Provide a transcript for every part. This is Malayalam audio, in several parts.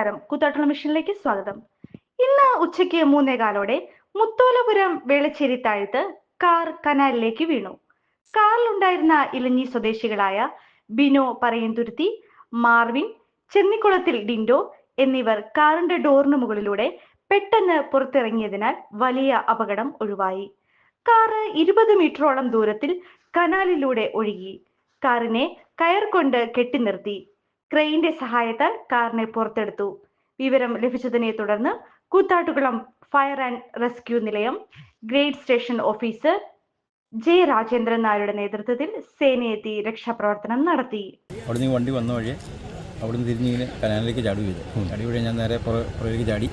നമസ്കാരം. കൂത്താട്ടുള്ള മിഷനിലേക്ക് സ്വാഗതം. ഇന്ന് ഉച്ചയ്ക്ക് മൂന്നേകാലോടെ മുത്തോലപുരം വേളച്ചേരി താഴ്ത്ത് കാർ കനാലിലേക്ക് വീണു. കാറിലുണ്ടായിരുന്ന ഇലഞ്ഞി സ്വദേശികളായ ബിനോ പറയന്തുരുത്തി മാർവിൻ ചെന്നിക്കുളത്തിൽ ഡിൻഡോ എന്നിവർ കാറിന്റെ ഡോറിന് മുകളിലൂടെ പെട്ടെന്ന് പുറത്തിറങ്ങിയതിനാൽ വലിയ അപകടം ഒഴിവായി. കാറ് ഇരുപത് മീറ്ററോളം ദൂരത്തിൽ കനാലിലൂടെ ഒഴുകി. കാറിനെ കയർ കൊണ്ട് കെട്ടി നിർത്തി. ക്രെയിന്റെ സഹായത്താൽ കാറിനെ പുറത്തെടുത്തു. വിവരം ലഭിച്ചതിനെ തുടർന്ന് കൂത്താട്ടുകുളം ഫയർ ആൻഡ് റെസ്ക്യൂ നിലയം grade station officer J Rajendran നായരുടെ നേതൃത്വത്തിൽ സേനയെത്തി രക്ഷാപ്രവർത്തനം നടത്തി. അവിടുന്ന് വണ്ടി വന്ന വഴി അവിടുന്ന് തിരിഞ്ഞിങ്ങനെ കനാലിലേക്ക് ചാടി ചെയ്തു ചാടി വഴി ഞാൻ നേരെ പുറ പുറകിലേക്ക് ചാടി.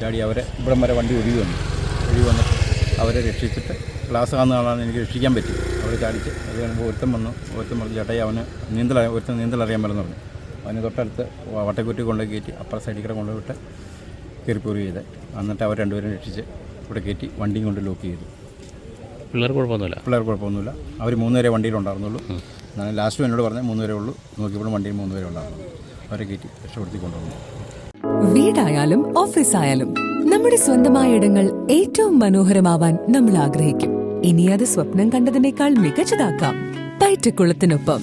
ചാടി അവരെ ഇവിടം വരെ വണ്ടി ഒഴുകി വന്നു. ഒഴുകി വന്നിട്ട് അവരെ രക്ഷിച്ചിട്ട് ക്ലാസ് കാണുന്ന ആളാണ് എനിക്ക് രക്ഷിക്കാൻ പറ്റി. അവർ ചാടിച്ച് അത് ഒരുത്തം വന്നു. ഒരുത്തം പറഞ്ഞു ചേട്ടായി അവന് നീന്തൽ ഒരുത്തം നീന്തൽ അറിയാൻ പറ്റുന്നു പറഞ്ഞു. അവന് തൊട്ടടുത്ത് വട്ടക്കുറ്റി കൊണ്ടുപോയി കയറ്റി അപ്പുറ സൈഡിൽ കൂടെ കൊണ്ടുപോയിട്ട് കയറിപ്പോറി ചെയ്ത്. എന്നിട്ട് അവർ രണ്ടുപേരും രക്ഷിച്ച് ഇവിടെ കയറ്റി വണ്ടിയും കൊണ്ട് ലോക്ക് ചെയ്തു. പിള്ളേർ കുഴപ്പമൊന്നുമില്ല? പിള്ളേർ കുഴപ്പമൊന്നുമില്ല. അവർ മൂന്ന് മൂന്നുപേരെ വണ്ടിയിലുണ്ടായിരുന്നുള്ളൂ ഞാൻ ലാസ്റ്റ് എന്നോട് പറഞ്ഞ വരെ ഉള്ളൂ. നോക്കിയപ്പോൾ വണ്ടിയിൽ മൂന്ന് മൂന്നുപേരെ ഉണ്ടായിരുന്നു അവരെ കയറ്റി രക്ഷപ്പെടുത്തി കൊണ്ടുവന്നു. വീടായാലും ഓഫീസായാലും നമ്മുടെ സ്വന്തമായ ഇടങ്ങൾ ഏറ്റവും മനോഹരമാവാൻ നമ്മൾ ആഗ്രഹിക്കും. ഇനി അത് സ്വപ്നം കണ്ടതിനേക്കാൾ മികച്ചതാക്കാം. പൈറ്റക്കുളത്തിനൊപ്പം.